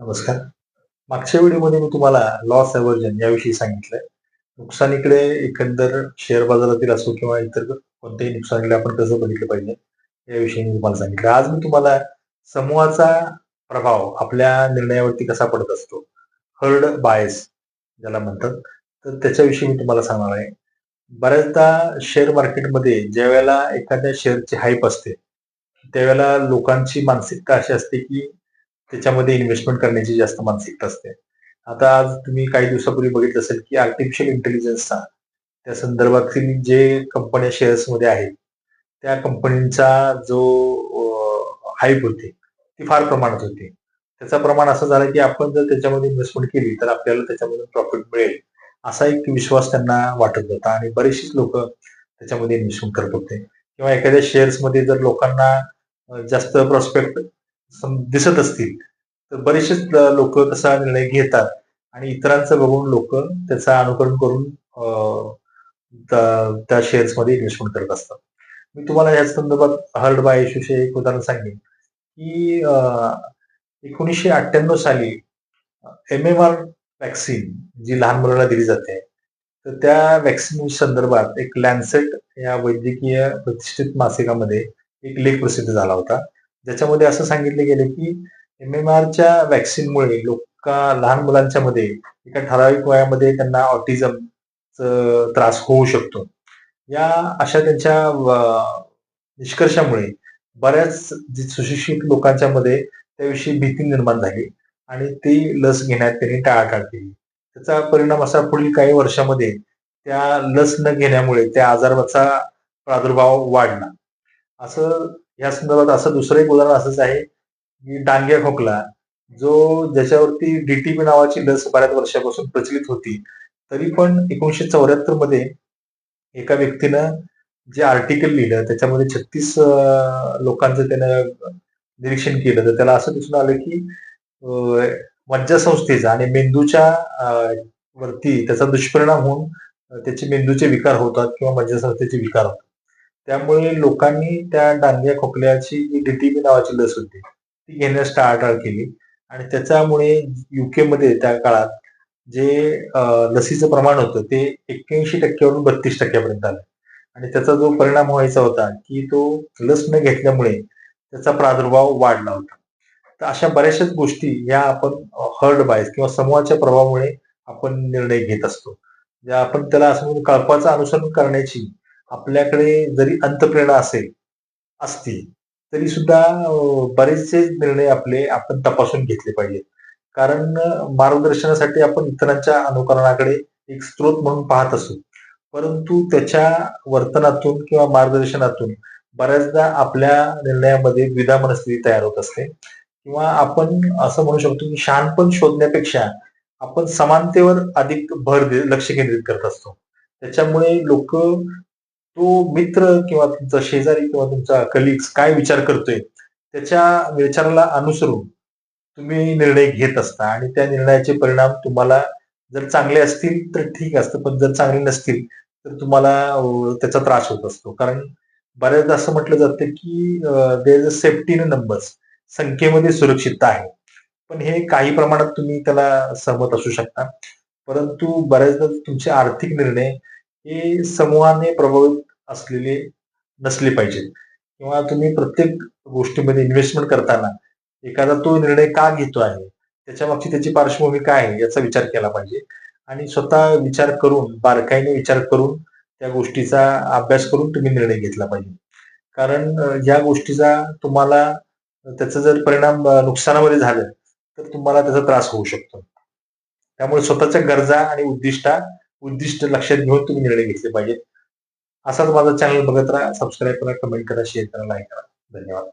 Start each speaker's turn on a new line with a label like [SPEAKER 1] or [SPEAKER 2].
[SPEAKER 1] नमस्कार. मागच्या व्हिडिओमध्ये मी तुम्हाला लॉस अव्हर्जन याविषयी सांगितलंय. नुकसानीकडे एकंदर शेअर बाजारातील असो किंवा इतर कोणत्याही नुकसानीकडे आपण कसं बघितलं पाहिजे याविषयी मी तुम्हाला सांगितलं. आज मी तुम्हाला समूहाचा प्रभाव आपल्या निर्णयावरती कसा पडत असतो, हर्ड बायस ज्याला म्हणतात, तर त्याच्याविषयी मी तुम्हाला सांगणार आहे. बऱ्याचदा शेअर मार्केटमध्ये ज्या वेळेला एखाद्या शेअरची हाईप असते, त्यावेळेला लोकांची मानसिकता अशी असते की त्याच्यामध्ये इन्व्हेस्टमेंट करण्याची जास्त मानसिकता असते. आता आज तुम्ही काही दिवसापूर्वी बघितलं असेल की आर्टिफिशियल इंटेलिजन्सचा त्या संदर्भातील जे कंपन्या शेअर्समध्ये आहेत, त्या कंपनीचा जो हाईप होती, ती फार प्रमाणात होती. त्याचं प्रमाण असं झालं की आपण जर त्याच्यामध्ये इन्व्हेस्टमेंट केली तर आपल्याला त्याच्यामधून प्रॉफिट मिळेल, असा एक विश्वास त्यांना वाटत होता आणि बरेचशीच लोक त्याच्यामध्ये इन्व्हेस्टमेंट करत होते किंवा एखाद्या शेअर्समध्ये जर लोकांना जास्त प्रॉस्पेक्ट दिसत असतील. तर बरेचसेच लोक तसा निर्णय घेतात. आणि इतरांचं बघून लोक त्याचा अनुकरण करून त्या शेअर्समध्ये इन्व्हेस्टमेंट करत असतात. मी तुम्हाला या संदर्भात हर्ड बाय इश्यूचे एक उदाहरण सांगेन. की एकोणीसशे अठ्ठ्याण्णव साली एम एम आर वॅक्सिन जी लहान मुलांना दिली जाते तर त्या वॅक्सिन संदर्भात एक लॅन्सेट या वैद्यकीय प्रतिष्ठित मासिकामध्ये एक लेख प्रसिद्ध झाला होता. ज्याच्यामध्ये असं सांगितले गेले की एम एम आरच्या वॅक्सिनमुळे लोक लहान मुलांच्या मध्ये एका ठराविक वयामध्ये त्यांना ऑटिझम त्रास होऊ शकतो. या अशा त्यांच्या निष्कर्षामुळे बऱ्याच सुशिक्षित लोकांच्या मध्ये त्याविषयी भीती निर्माण झाली आणि ती लस घेण्यात त्यांनी टाळाटाळ केली. त्याचा परिणाम असा पुढील काही वर्षामध्ये त्या लस न घेण्यामुळे त्या आजाराचा प्रादुर्भाव वाढला. असं या संदर्भात असं दुसरं एक उदाहरण असंच आहे की डांग्या खोकला जो ज्याच्यावरती डीटीबी नावाची लस बऱ्याच वर्षापासून प्रचलित होती तरी पण एकोणीशे चौऱ्याहत्तरमध्ये एका व्यक्तीनं जे आर्टिकल लिहिलं त्याच्यामध्ये छत्तीस लोकांचं त्यानं निरीक्षण केलं तर त्याला असं दिसून आलं की मज्जासंस्थेचा आणि मेंदूच्या वरती त्याचा दुष्परिणाम होऊन त्याचे मेंदूचे विकार होतात किंवा मज्जासंस्थेचे विकार होतात. त्यामुळे लोकांनी त्या डांग्या खोकल्याची जी डीटीबी नावाची लस होती ती घेण्यास टाळाटाळ केली. आणि त्याच्यामुळे युकेमध्ये त्या काळात जे लसीचं प्रमाण होतं ते एक्क्याऐंशी टक्क्यावरून बत्तीस टक्क्यापर्यंत आलं. आणि त्याचा जो परिणाम व्हायचा होता की तो लस न घेतल्यामुळे त्याचा प्रादुर्भाव वाढला होता. तर अशा बऱ्याचशाच गोष्टी या आपण हर्ड बायस किंवा समूहाच्या प्रभावामुळे आपण निर्णय घेत असतो. ज्या आपण त्याला असं म्हणून कल्पाचं अनुसरण करण्याची आपल्याकडे जरी अंतप्रेरणा असेल असती तरी सुद्धा बरेचसे निर्णय आपले आपण तपासून घेतले पाहिजेत. कारण मार्गदर्शनासाठी आपण इतरांच्या अनुकरणाकडे एक स्रोत म्हणून पाहत असू. परंतु त्याच्या वर्तनातून किंवा मार्गदर्शनातून बऱ्याचदा आपल्या निर्णयामध्ये द्विधा मनस्थिती तयार होत असते. किंवा आपण असं म्हणू शकतो की शहाणपण शोधण्यापेक्षा आपण समानतेवर अधिक भर लक्ष केंद्रित करत असतो. त्याच्यामुळे लोक तो मित्र किंवा तुमचा शेजारी किंवा तुमचा कलिग्स काय विचार करतोय त्याच्या विचाराला अनुसरून तुम्ही निर्णय घेत असता आणि त्या निर्णयाचे परिणाम तुम्हाला जर चांगले असतील तर ठीक असतं पण जर चांगले नसतील तर तुम्हाला त्याचा त्रास होत असतो. कारण बऱ्याचदा असं म्हटलं जातं की there is a safety in numbers संख्येमध्ये सुरक्षितता आहे. पण हे काही प्रमाणात तुम्ही त्याला सहमत असू शकता. परंतु बऱ्याचदा तुमचे आर्थिक निर्णय हे समूहाने प्रभावित असलेले नसले पाहिजेत किंवा तुम्ही प्रत्येक गोष्टीमध्ये इन्व्हेस्टमेंट करताना एखादा तो निर्णय का घेतो आहे? त्याच्या मागची त्याची पार्श्वभूमी काय आहे? याचा विचार केला पाहिजे. आणि स्वतः विचार करून बारकाईने विचार करून त्या गोष्टीचा अभ्यास करून तुम्ही निर्णय घेतला पाहिजे. कारण या गोष्टीचा तुम्हाला त्याचा जर परिणाम नुकसानामध्ये झालं तर तुम्हाला त्याचा त्रास होऊ शकतो. त्यामुळे स्वतःच्या गरजा आणि उद्दिष्टा उद्दिष्ट लक्षात घेऊन तुम्ही निर्णय घेतले पाहिजेत. असाच माझा चॅनल बघत राहा सबस्क्राईब करा कमेंट करा शेअर करा लाईक करा. धन्यवाद.